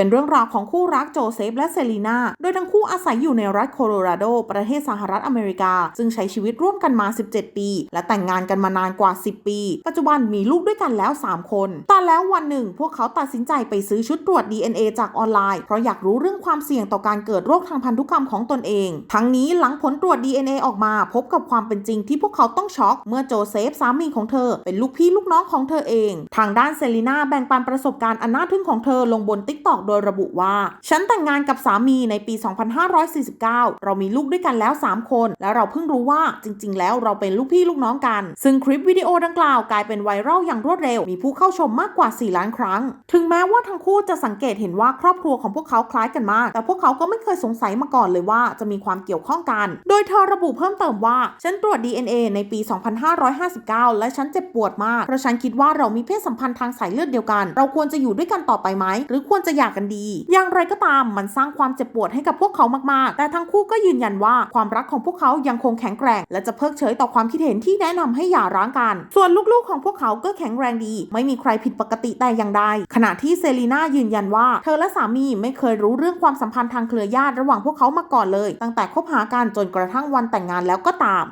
เป็นเรื่องราวของคู่รักโจเซฟและเซรีนาโดยทั้งคู่อาศัยอยู่ในรัฐโคโลราโด ประเทศสหรัฐอเมริกา ซึ่งใช้ชีวิตร่วมกันมา 17 ปี และแต่งงานกันมานานกว่า 10 ปี ปัจจุบันมีลูกด้วยกันแล้ว 3 คน แต่แล้ววันหนึ่ง พวกเขาตัดสินใจไปซื้อชุดตรวจ DNA จากออนไลน์ เพราะอยากรู้เรื่องความเสี่ยงต่อการเกิดโรคทางพันธุกรรมของตนเอง ทั้งนี้หลังผลตรวจ DNA ออกมา พบกับความเป็นจริงที่พวกเขาต้องช็อก เมื่อโจเซฟสามีของเธอ เป็นลูกพี่ลูกน้องของเธอเอง ทางด้านเซรีนาแบ่งปันประสบการณ์อันน่าทึ่งของเธอลงบนติ๊กตอกโดยระบุว่า ฉันแต่งงานกับสามีในปี 2549 เรามีลูกด้วยกันแล้ว 3 คน และเราเพิ่งรู้ว่าจริง ๆ แล้วเราเป็นลูกพี่ลูกน้องกัน ซึ่งคลิปวิดีโอดังกล่าวกลายเป็นไวรัลอย่างรวดเร็ว มีผู้เข้าชมมากกว่า 4 ล้านครั้ง ถึงแม้ว่าทั้งคู่จะสังเกตเห็นว่าครอบครัวของพวกเขาคล้ายกันมาก แต่พวกเขาก็ไม่เคยสงสัยมาก่อนเลยว่าจะมีความเกี่ยวข้องกัน โดยเธอระบุเพิ่มเติมว่า ฉันตรวจ DNA ในปี 2559 และฉันเจ็บปวดมาก เพราะฉันคิดว่าเรามีเพศสัมพันธ์ทางสายเลือดเดียวกัน เราควรจะอยู่ด้วยกันต่อไปไหม หรือควรจะหย่ากนดี อย่างไรก็ตามมันสร้างความเจ็บปวดให้กับพวกเขามากๆ แต่ทั้งคู่ก็ยืนยันว่าความรักของพวกเขายังคงแข็งแกร่ง และจะเพิกเฉยต่อความคิดเห็นที่แนะนำให้หย่าร้างกัน ส่วนลูกๆของพวกเขาก็แข็งแรงดี ไม่มีใครผิดปกติแต่อย่างใด ขณะที่เซรีนายืนยันว่า เธอและสามีไม่เคยรู้เรื่องความสัมพันธ์ทางเครือญาติระหว่างพวกเขามาก่อนเลย ตั้งแต่คบหากันจนกระทั่งวันแต่งงานแล้วก็ตาม